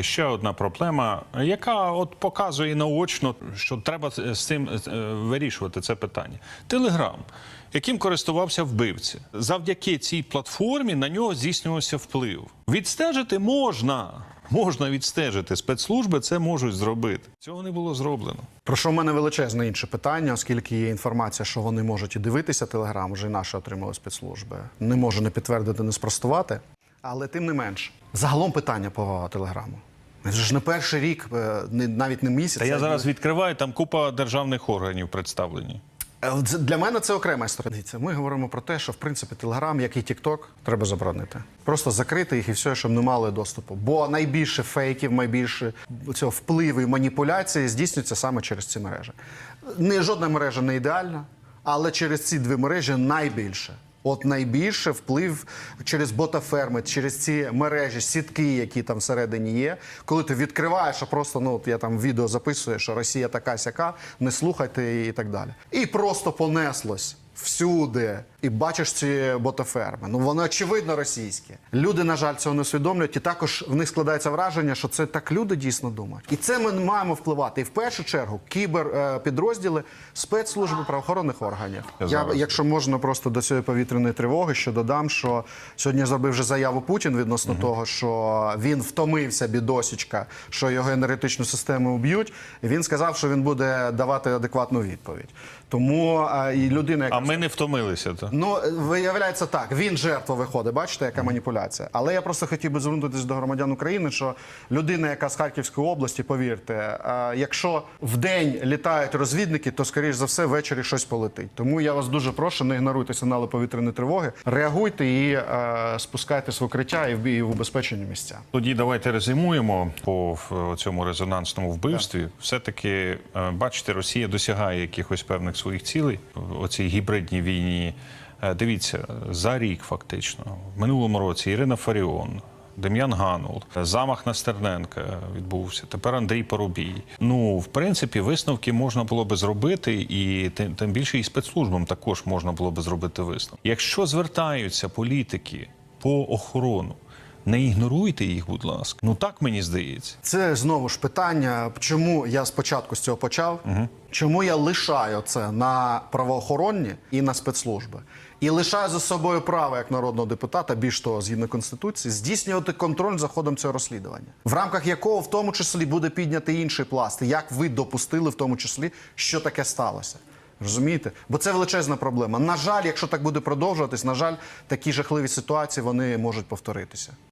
Ще одна проблема, яка от показує наочно, що треба з цим е, вирішувати це питання. Телеграм, яким користувався вбивця, завдяки цій платформі на нього здійснювався вплив. Відстежити можна. Можна відстежити спецслужби, це можуть зробити. Цього не було зроблено. Про що в мене величезне інше питання, оскільки є інформація, що вони можуть і дивитися телеграм, вже і наші отримали спецслужби. Не можу не підтвердити, не спростувати. Але тим не менш, загалом питання по телеграму. Це ж не перший рік, е, не- навіть не місяць. Та я зараз відкриваю, там купа державних органів представлені. Е, Для мене це окрема історія. Ми говоримо про те, що в принципі Телеграм, як і Тікток, треба заборонити. Просто закрити їх і все, щоб не мали доступу. Бо найбільше фейків, найбільше цього впливу і маніпуляції здійснюється саме через ці мережі. Не жодна мережа не ідеальна, але через ці дві мережі найбільше. От найбільше вплив через ботаферми, через ці мережі, сітки, які там всередині є. Коли ти відкриваєш, а просто ну от я там відео записую, що Росія така сяка, не слухайте і так далі. І просто понеслось всюди. І бачиш ці ботаферми. Ну вони очевидно російські. Люди, на жаль, цього не усвідомлюють. І також в них складається враження, що це так люди дійсно думають. І це ми маємо впливати. І в першу чергу кіберпідрозділи спецслужби правоохоронних органів. Я Я, якщо можна просто до цієї повітряної тривоги, що додам, що сьогодні зробив вже заяву Путін відносно того, що він втомився, бідосічка, що його енергетичну систему вб'ють. Він сказав, що він буде давати адекватну відповідь. Тому а, і людина, яка ми не втомилися. То. Ну, виявляється так, він жертва виходить, бачите, яка маніпуляція. Але я просто хотів би звернутися до громадян України, що людина, яка з Харківської області, повірте, е, якщо в день літають розвідники, то скоріш за все ввечері щось полетить. Тому я вас дуже прошу, не ігноруйте сигнали повітряної тривоги, реагуйте і е, спускайтесь в укриття і в, і в убезпечені місця. Тоді давайте резюмуємо по цьому резонансному вбивстві. Все-таки, е, бачите, Росія досягає якихось певних своїх цілей в цій гібридній війні. Е, Дивіться, за рік фактично. В минулому році Ірина Фаріон. Дем'ян Ганул, замах на Стерненка відбувся. Тепер Андрій Поробій. Ну, в принципі, висновки можна було би зробити, і тим, тим більше і спецслужбам також можна було би зробити висновки. Якщо звертаються політики по охорону, не ігноруйте їх, будь ласка. Ну так мені здається. Це знову ж питання, чому я спочатку з цього почав, чому я лишаю це на правоохоронні і на спецслужби. І лишаю за собою право як народного депутата, більш того, згідно конституції, здійснювати контроль за ходом цього розслідування, в рамках якого в тому числі буде піднятий інший пласт. Як ви допустили, в тому числі, що таке сталося? Розумієте? Бо це величезна проблема. На жаль, якщо так буде продовжуватись, на жаль, такі жахливі ситуації вони можуть повторитися.